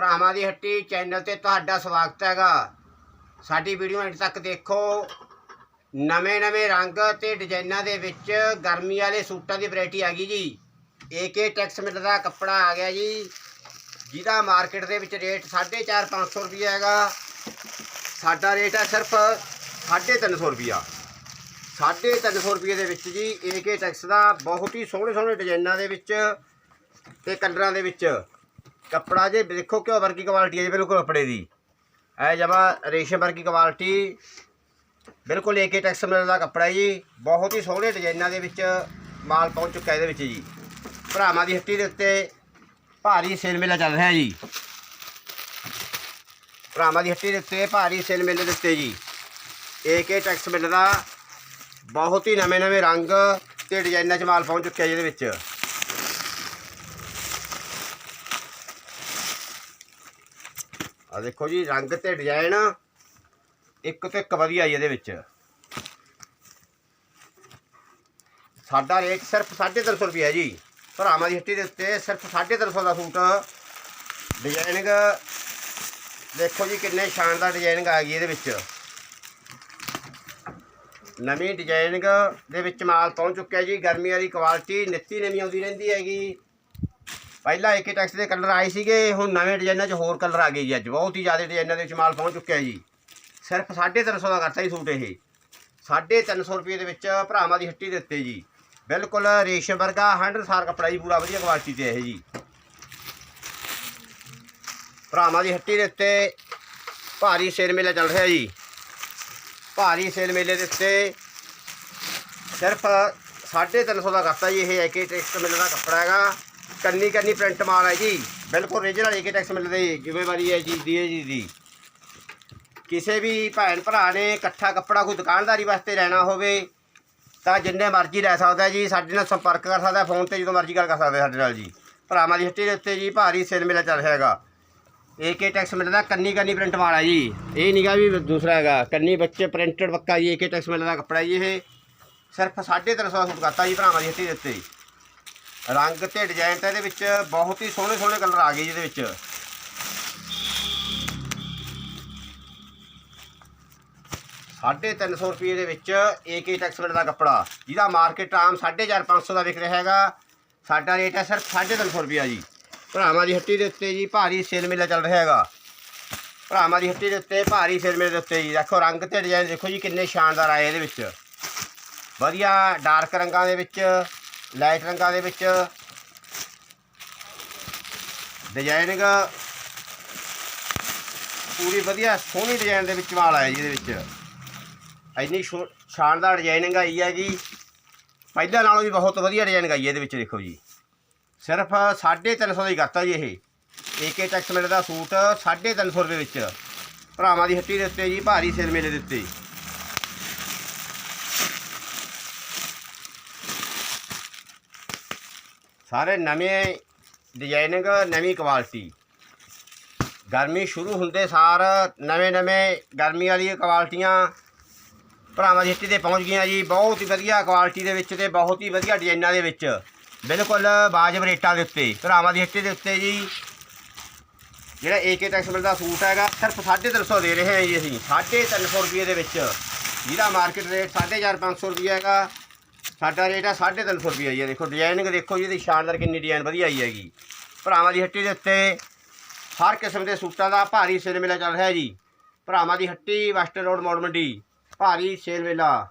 ਭਰਾਵਾਂ ਦੀ ਹੱਟੀ ਚੈਨਲ ਤੇ ਤੁਹਾਡਾ ਸਵਾਗਤ ਹੈਗਾ। ਸਾਡੀ ਵੀਡੀਓ ਅੰਤ ਤੱਕ ਦੇਖੋ। ਨਵੇਂ-ਨਵੇਂ ਰੰਗ ਤੇ ਡਿਜ਼ਾਈਨਾਂ ਦੇ ਵਿੱਚ ਗਰਮੀ ਵਾਲੇ ਸੂਟਾਂ ਦੀ ਵੈਰਾਈਟੀ ਆ ਗਈ ਜੀ। ਏਕੇ ਟੈਕਸ ਮਿਲ ਦਾ ਕੱਪੜਾ ਆ ਗਿਆ ਜੀ। ਜਿਹਦਾ ਮਾਰਕੀਟ ਦੇ ਵਿੱਚ ਰੇਟ 4.5 500 ਰੁਪਏ ਹੈਗਾ। ਸਾਡਾ ਰੇਟ ਹੈ ਸਿਰਫ 350 ਰੁਪਿਆ 350 ਰੁਪਏ ਦੇ ਵਿੱਚ ਜੀ ਏਕੇ ਟੈਕਸ ਦਾ ਬਹੁਤ ਹੀ ਸੋਹਣੇ ਸੋਹਣੇ ਡਿਜ਼ਾਈਨਾਂ ਦੇ ਵਿੱਚ ਤੇ ਕਲਰਾਂ ਦੇ ਵਿੱਚ। ਕੱਪੜਾ ਜੇ ਦੇਖੋ ਕਿਉਂ ਵਰਗੀ ਕੁਆਲਿਟੀ ਹੈ ਜੀ, ਬਿਲਕੁਲ ਕੱਪੜੇ ਦੀ। ਇਹ ਜਮਾ ਰੇਸ਼ਮ ਵਰਗੀ ਕੁਆਲਿਟੀ, ਬਿਲਕੁਲ ਏਕੇ ਟੈਕਸ ਮਿਲ ਦਾ ਕੱਪੜਾ ਜੀ। ਬਹੁਤ ਹੀ ਸੋਹਣੇ ਡਿਜ਼ਾਈਨਾਂ ਦੇ ਵਿੱਚ ਮਾਲ ਪਹੁੰਚ ਚੁੱਕਾ ਇਹਦੇ ਵਿੱਚ ਜੀ। ਭਰਾਵਾਂ ਦੀ ਹੱਟੀ ਦੇ ਉੱਤੇ ਭਾਰੀ ਸੇਲ ਮੇਲਾ ਚੱਲ ਰਿਹਾ ਜੀ। ਭਰਾਵਾਂ ਦੀ ਹੱਟੀ ਦੇ ਉੱਤੇ ਭਾਰੀ ਸੇਲ ਮੇਲੇ ਦੇ ਉੱਤੇ ਜੀ। ਏਕੇ ਟੈਕਸ ਮਿਲ ਦਾ ਬਹੁਤ ਹੀ ਨਵੇਂ ਨਵੇਂ ਰੰਗ ਤੇ ਡਿਜ਼ਾਈਨਾਂ 'ਚ ਮਾਲ ਪਹੁੰਚ ਚੁੱਕਿਆ ਜੀ ਇਹਦੇ ਵਿੱਚ। ਆ ਦੇਖੋ ਜੀ, ਰੰਗ ਤੇ ਡਿਜ਼ਾਈਨ ਇੱਕ ਤੋਂ ਇੱਕ ਵਧੀਆ ਜੀ ਇਹਦੇ ਵਿੱਚ। ਸਾਡਾ ਰੇਟ ਸਿਰਫ 350 ਰੁਪਏ ਹੈ ਜੀ। ਭਰਾਵਾਂ ਦੀ ਹੱਟੀ ਦੇ ਉੱਤੇ ਸਿਰਫ 350 ਦਾ ਸੂਟ। ਡਿਜ਼ਾਈਨਿੰਗ ਦੇਖੋ ਜੀ, ਕਿੰਨੇ ਸ਼ਾਨਦਾਰ ਡਿਜ਼ਾਈਨਿੰਗ ਆ ਗਈ ਇਹਦੇ ਵਿੱਚ। ਨਵੀਂ ਡਿਜ਼ਾਈਨਿੰਗ ਦੇ ਵਿੱਚ ਮਾਲ ਪਹੁੰਚ ਚੁੱਕਿਆ ਜੀ। ਗਰਮੀ ਵਾਲੀ ਕੁਆਲਿਟੀ ਨਿੱਤੀ ਨਵੀਂ ਆਉਂਦੀ ਰਹਿੰਦੀ ਹੈਗੀ। ਪਹਿਲਾਂ ਏਕੇ ਟੈਕਸ ਦੇ ਕਲਰ ਆਏ ਸੀਗੇ, ਹੁਣ ਨਵੇਂ ਡਿਜ਼ਾਈਨਾਂ 'ਚ ਹੋਰ ਕਲਰ ਆ ਗਏ ਜੀ ਅੱਜ। ਬਹੁਤ ਹੀ ਜ਼ਿਆਦਾ ਡਿਜ਼ਾਈਨਾਂ ਦੇ ਵਿੱਚ ਮਾਲ ਪਹੁੰਚ ਚੁੱਕਿਆ ਜੀ। ਸਿਰਫ 350 ਦਾ ਕਰਤਾ ਜੀ ਸੂਟ ਇਹ। 350 ਰੁਪਏ ਦੇ ਵਿੱਚ ਭਰਾਵਾਂ ਦੀ ਹੱਟੀ ਦੇ ਉੱਤੇ ਜੀ। ਬਿਲਕੁਲ ਰੇਸ਼ਮ ਵਰਗਾ 100 ਸਾਰ ਕੱਪੜਾ ਜੀ, ਪੂਰਾ ਵਧੀਆ ਕੁਆਲਿਟੀ ਤੇ ਇਹ ਜੀ। ਭਰਾਵਾਂ ਦੀ ਹੱਟੀ ਦੇ ਉੱਤੇ ਭਾਰੀ ਸੇਲ ਮੇਲਾ ਚੱਲ ਰਿਹਾ ਜੀ। ਭਾਰੀ ਸੇਲ ਮੇਲੇ ਦੇ ਉੱਤੇ ਸਿਰਫ 350 ਦਾ ਕਰਤਾ ਜੀ, ਇਹ ਏਕੇ ਟੈਕਸ ਮਿਲ ਦਾ ਕੱਪੜਾ ਹੈਗਾ। ਕੰਨੀ ਕੰਨੀ ਪ੍ਰਿੰਟ ਮਾਲ ਹੈ ਜੀ। ਬਿਲਕੁਲ ਓਰੀਜਨਲ ਏਕੇ ਟੈਕਸ ਮਿਲ ਦੀ ਜ਼ਿੰਮੇਵਾਰੀ ਹੈ ਜੀ, ਦੀ ਹੈ ਜੀ ਦੀ। ਕਿਸੇ ਵੀ ਭੈਣ ਭਰਾ ਨੇ ਇਕੱਠਾ ਕੱਪੜਾ ਕੋਈ ਦੁਕਾਨਦਾਰੀ ਵਾਸਤੇ ਲੈਣਾ ਹੋਵੇ, ਤਾਂ ਜਿੰਨੇ ਮਰਜ਼ੀ ਲੈ ਸਕਦਾ ਜੀ, ਸਾਡੇ ਨਾਲ ਸੰਪਰਕ ਕਰ ਸਕਦਾ, ਫੋਨ ਤੇ ਜਦੋਂ ਮਰਜ਼ੀ ਗੱਲ ਕਰ ਸਕਦਾ ਸਾਡੇ ਨਾਲ ਜੀ। ਭਰਾਵਾਂ ਦੀ ਹੱਟੀ ਦੇ ਉੱਤੇ ਜੀ, ਭਾਰੀ ਸੇਲ ਮੇਲਾ ਚੱਲ ਰਿਹਾ ਹੈਗਾ। ਏਕੇ ਟੈਕਸ ਮਿਲਦਾ ਕੰਨੀ ਕੰਨੀ ਪ੍ਰਿੰਟ ਵਾਲਾ ਹੈ ਜੀ। ਇਹ ਨਿਗਾ ਵੀ ਦੂਸਰਾ ਹੈਗਾ, ਕੰਨੀ ਬੱਚੇ ਪ੍ਰਿੰਟਡ ਪੱਕਾ ਜੀ ਏਕੇ ਟੈਕਸ ਮਿਲਦਾ ਕੱਪੜਾ ਜੀ ਇਹ। ਸਿਰਫ 350 ਦਾ ਸੂਟ ਕਰਤਾ ਜੀ ਭਰਾਵਾਂ ਦੀ ਹੱਟੀ ਦੇ ਉੱਤੇ। ਰੰਗ ਤੇ ਡਿਜ਼ਾਈਨ ਤਾਂ ਇਹਦੇ ਵਿੱਚ ਬਹੁਤ ਹੀ ਸੋਹਣੇ ਸੋਹਣੇ ਕਲਰ ਆ ਗਏ ਜਿਹਦੇ ਵਿੱਚ। ਸਾਢੇ ਤਿੰਨ ਸੌ ਰੁਪਏ ਦੇ ਵਿੱਚ ਏਕੇ ਟੈਕਸ ਦਾ ਕੱਪੜਾ, ਜਿਹਦਾ ਮਾਰਕੀਟ ਆਮ 4.5 500 ਦਾ ਵਿਕ ਰਿਹਾ ਹੈਗਾ। ਸਾਡਾ ਰੇਟ ਹੈ ਸਿਰਫ 350 ਰੁਪਿਆ ਜੀ। ਭਰਾਵਾਂ ਦੀ ਹੱਟੀ ਦੇ ਉੱਤੇ ਜੀ ਭਾਰੀ ਸੇਲ ਮੇਲਾ ਚੱਲ ਰਿਹਾ ਹੈਗਾ। ਭਰਾਵਾਂ ਦੀ ਹੱਟੀ ਦੇ ਉੱਤੇ ਭਾਰੀ ਸੇਲ ਮੇਲੇ ਦੇ ਉੱਤੇ ਜੀ, ਦੇਖੋ ਰੰਗ ਤੇ ਡਿਜ਼ਾਈਨ ਦੇਖੋ ਜੀ ਕਿੰਨੇ ਸ਼ਾਨਦਾਰ ਆਏ ਇਹਦੇ ਵਿੱਚ। ਵਧੀਆ ਡਾਰਕ ਰੰਗਾਂ ਦੇ ਵਿੱਚ ਲਾਈਟ ਰੰਗਾਂ ਦੇ ਵਿੱਚ। ਡਿਜ਼ਾਈਨਿੰਗ ਪੂਰੀ ਵਧੀਆ ਸੋਹਣੀ ਡਿਜ਼ਾਈਨ ਦੇ ਵਿੱਚ ਮਾਲ ਆਇਆ ਜੀ ਇਹਦੇ ਵਿੱਚ। ਇੰਨੀ ਸ਼ੋ- ਸ਼ਾਨਦਾਰ ਡਿਜ਼ਾਈਨਿੰਗ ਆਈ ਹੈ ਜੀ। ਪਹਿਲਾਂ ਨਾਲੋਂ ਵੀ ਬਹੁਤ ਵਧੀਆ ਡਿਜ਼ਾਈਨਿੰਗ ਆਈ ਹੈ ਇਹਦੇ ਵਿੱਚ, ਦੇਖੋ ਜੀ। ਸਿਰਫ 350 ਦੀ ਹੀ ਕਰਤਾ ਜੀ ਇਹ। ਏਕੇ ਟੈਕਸ ਮੇਲੇ ਦਾ ਸੂਟ 350 ਰੁਪਏ ਵਿੱਚ। ਭਰਾਵਾਂ ਦੀ ਹੱਟੀ ਦੇ ਉੱਤੇ ਜੀ, ਭਾਰੀ ਸੇਲ ਮੇਲੇ ਦੇ ਉੱਤੇ। ਸਾਰੇ ਨਵੇਂ ਡਿਜ਼ਾਈਨਿੰਗ ਨਵੀਂ ਕੁਆਲਿਟੀ ਗਰਮੀ ਸ਼ੁਰੂ ਹੁੰਦੇ ਸਾਰ ਨਵੇਂ ਨਵੇਂ ਗਰਮੀ ਵਾਲੀ ਕੁਆਲਟੀਆਂ ਭਰਾਵਾਂ ਦੀ ਹੱਟੀ ਤੇ ਪਹੁੰਚ ਗਈਆਂ ਜੀ। ਬਹੁਤ ਹੀ ਵਧੀਆ ਕੁਆਲਿਟੀ ਦੇ ਵਿੱਚ ਤੇ ਬਹੁਤ ਹੀ ਵਧੀਆ ਡਿਜ਼ਾਈਨਾਂ ਦੇ ਵਿੱਚ। ਬਿਲਕੁਲ ਵਾਜਬ ਰੇਟਾਂ ਦੇ ਉੱਤੇ, ਭਰਾਵਾਂ ਦੀ ਹੱਟੀ ਦੇ ਉੱਤੇ ਜੀ। ਜਿਹੜਾ ਏਕੇ ਟੈਕਸ ਦਾ ਸੂਟ ਹੈਗਾ, ਸਿਰਫ 350 ਦੇ ਰਹੇ ਹਾਂ ਜੀ ਅਸੀਂ। 350 ਰੁਪਏ ਦੇ ਵਿੱਚ। ਜਿਹਦਾ ਮਾਰਕੀਟ ਰੇਟ 4.5 500 ਰੁਪਏ ਹੈਗਾ। ਸਾਡਾ ਰੇਟ ਹੈ 350 ਰੁਪਏ ਜੀ। ਇਹ ਦੇਖੋ ਡਿਜ਼ਾਈਨਿੰਗ ਦੇਖੋ ਜੀ, ਇਹਦੀ ਸ਼ਾਨਦਾਰ ਕਿੰਨੀ ਡਿਜ਼ਾਈਨ ਵਧੀਆ ਆਈ ਹੈਗੀ। ਭਰਾਵਾਂ ਦੀ ਹੱਟੀ ਦੇ ਉੱਤੇ ਹਰ ਕਿਸਮ ਦੇ ਸੂਟਾਂ ਦਾ ਭਾਰੀ ਸੇਲ ਮੇਲਾ ਚੱਲ ਰਿਹਾ ਜੀ। ਭਰਾਵਾਂ ਦੀ ਹੱਟੀ ਵੈਸਟਰਨ ਰੋਡ ਮੋੜ ਮੰਡੀ, ਭਾਰੀ ਸੇਲ ਮੇਲਾ।